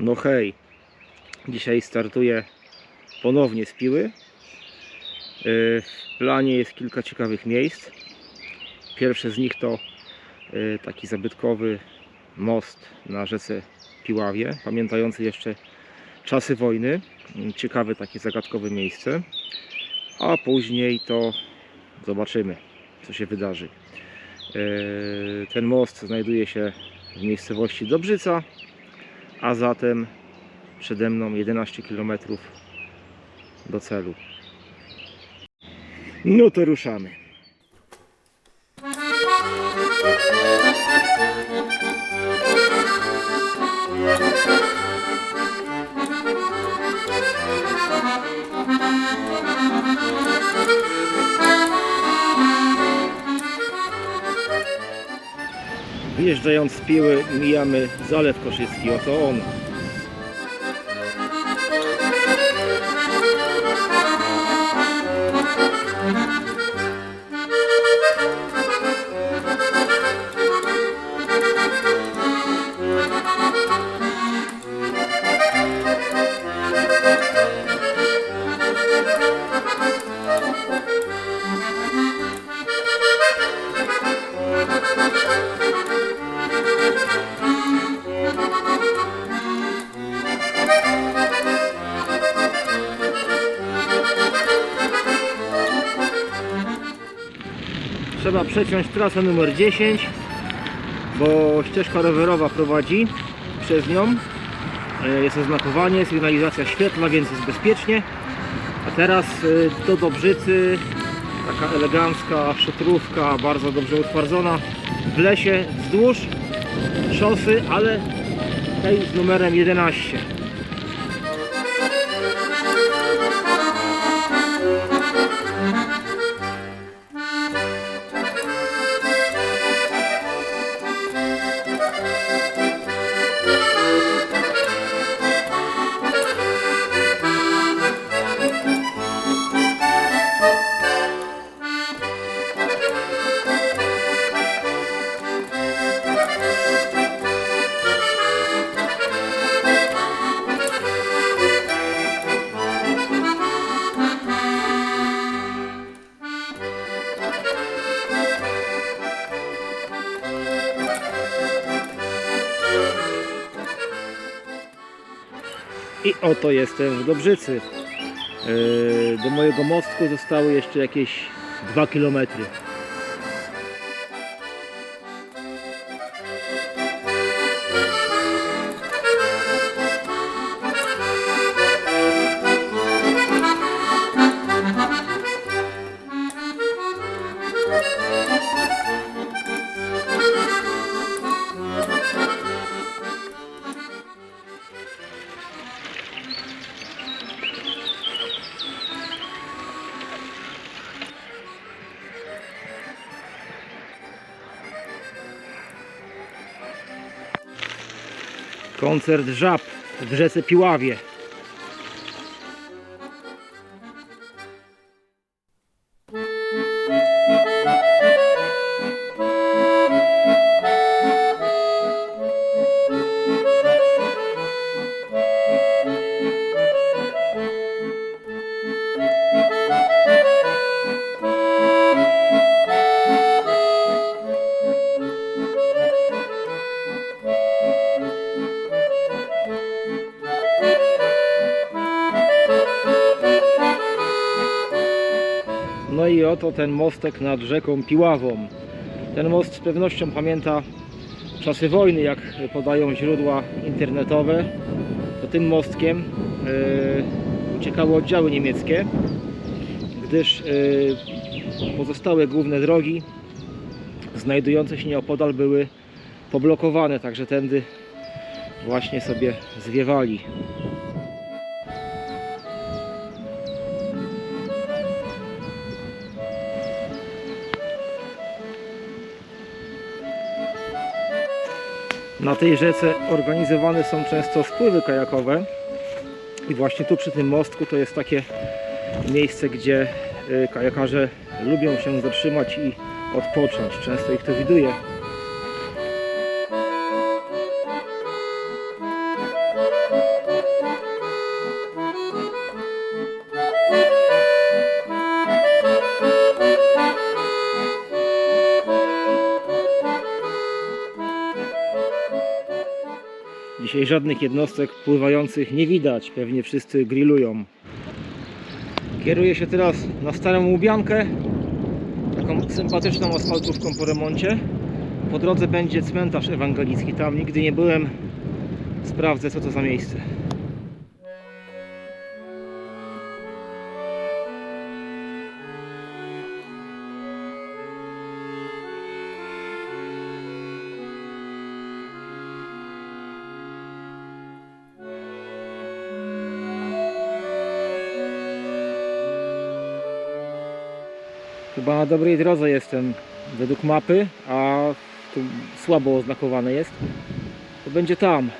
No hej, dzisiaj startuję ponownie z Piły. Yy, W planie jest kilka ciekawych miejsc. Pierwsze z nich to yy, taki zabytkowy most na rzece Piławie, pamiętający jeszcze czasy wojny. Ciekawe takie zagadkowe miejsce. A później to zobaczymy, co się wydarzy. Yy, Ten most znajduje się w miejscowości Dobrzyca, a zatem przede mną 11 km do celu. No to ruszamy. Wyjeżdżając z Piły mijamy Zalew Koszycki, oto on. Trzeba przeciąć trasę numer 10, bo ścieżka rowerowa prowadzi przez nią. E, Jest oznakowanie, sygnalizacja świetla, więc jest bezpiecznie. A teraz e, do Dobrzycy taka elegancka szutrówka, bardzo dobrze utwardzona w lesie wzdłuż szosy, ale tej z numerem 11. I oto jestem w Dobrzycy. Yy, Do mojego mostku zostały jeszcze jakieś 2 km. Koncert żab w rzece Piławie. No oto ten mostek nad rzeką Piławą. Ten most z pewnością pamięta czasy wojny, jak podają źródła internetowe. To tym mostkiem e, uciekały oddziały niemieckie, gdyż e, pozostałe główne drogi znajdujące się nieopodal były poblokowane, także tędy właśnie sobie zwiewali. Na tej rzece organizowane są często spływy kajakowe i właśnie tu przy tym mostku to jest takie miejsce, gdzie y, kajakarze lubią się zatrzymać i odpocząć. Często ich to widuje. Żadnych jednostek pływających nie widać. Pewnie wszyscy grillują. Kieruję się teraz na Starą Łubiankę. Taką sympatyczną asfaltówką po remoncie. Po drodze będzie cmentarz ewangelicki. Tam nigdy nie byłem. Sprawdzę co to za miejsce. Chyba na dobrej drodze jestem według mapy, a tu słabo oznakowane jest. To będzie tam.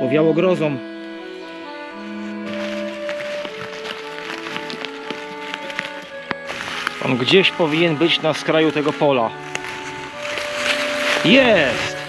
Powiało grozą. On gdzieś powinien być na skraju tego pola. Jest!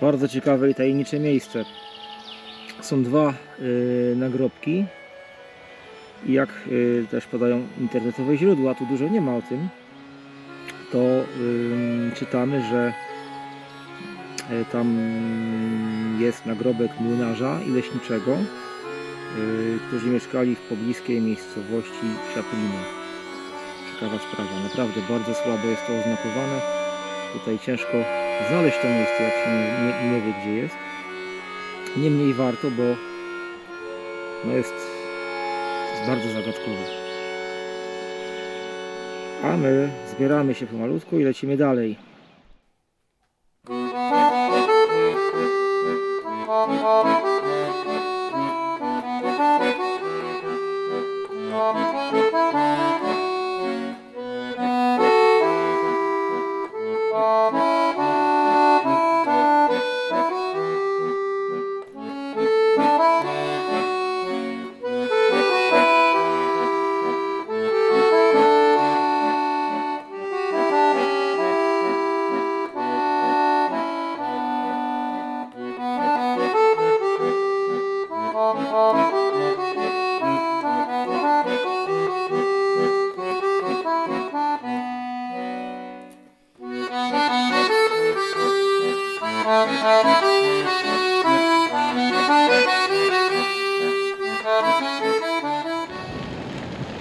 Bardzo ciekawe i tajemnicze miejsce. Są dwa y, nagrobki. I jak y, też podają internetowe źródła, tu dużo nie ma o tym, to czytamy, że y, tam jest nagrobek młynarza i leśniczego, którzy mieszkali w pobliskiej miejscowości Siaplino. Ciekawa sprawa, naprawdę bardzo słabo jest to oznakowane. Tutaj ciężko znaleźć to miejsce, jak się nie, nie, wie gdzie jest. Niemniej warto, bo no jest, jest bardzo zagadkowe. A my zbieramy się pomalutku i lecimy dalej.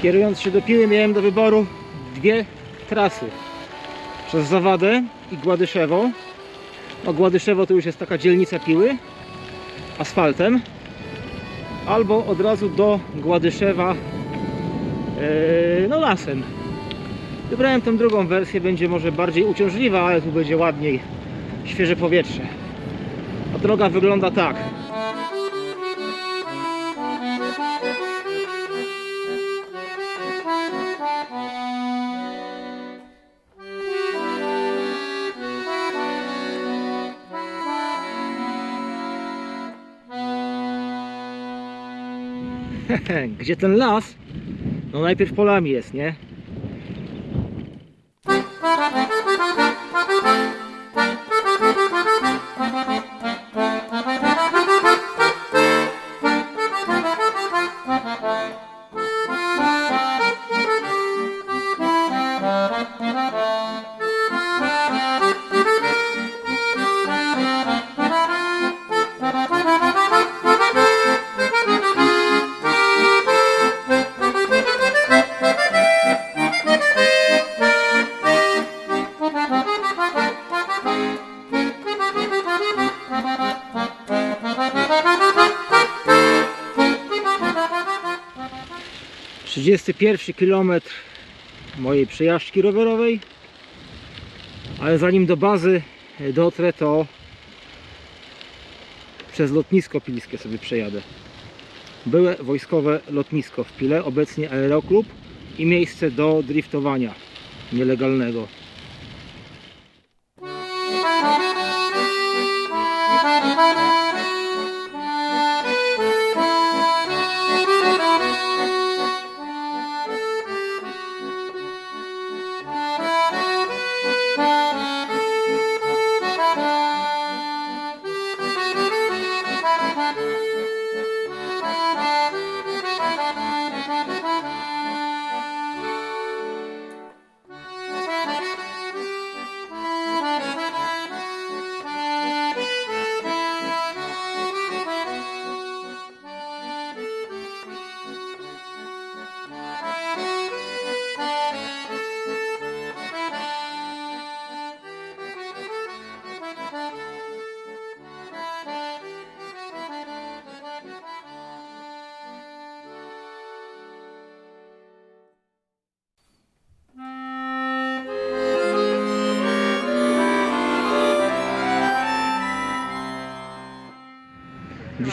Kierując się do Piły miałem do wyboru dwie trasy. Przez Zawadę i Gładyszewo. No Gładyszewo to już jest taka dzielnica Piły asfaltem. Albo od razu do Gładyszewa yy, no lasem. Wybrałem tą drugą wersję, będzie może bardziej uciążliwa, ale tu będzie ładniej, świeże powietrze. A droga wygląda tak. Gdzie ten las? No najpierw polami jest, nie? 31 kilometr mojej przejażdżki rowerowej ale zanim do bazy dotrę to przez lotnisko pilskie sobie przejadę były wojskowe lotnisko w Pile, obecnie aeroklub i miejsce do driftowania nielegalnego.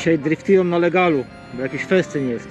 Dzisiaj driftują na legalu, bo jakiś festyn jest.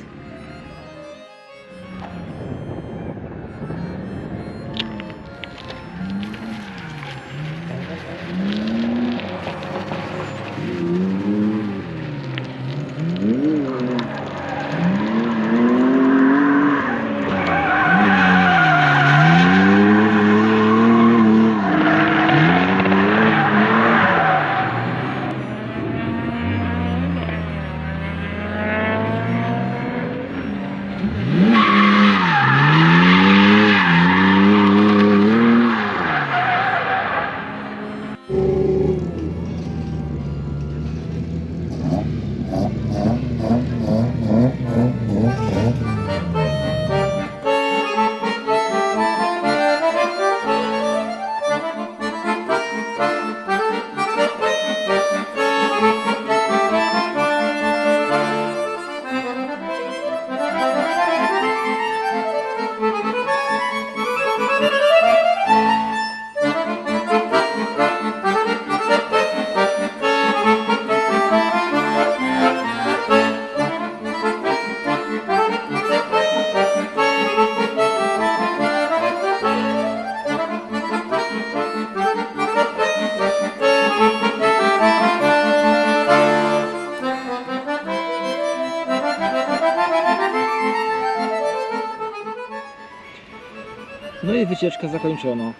No i wycieczka zakończona.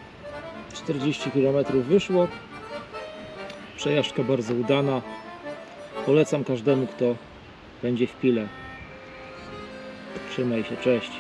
40 km wyszło. Przejażdżka bardzo udana. Polecam każdemu, kto będzie w pile. Trzymaj się, cześć.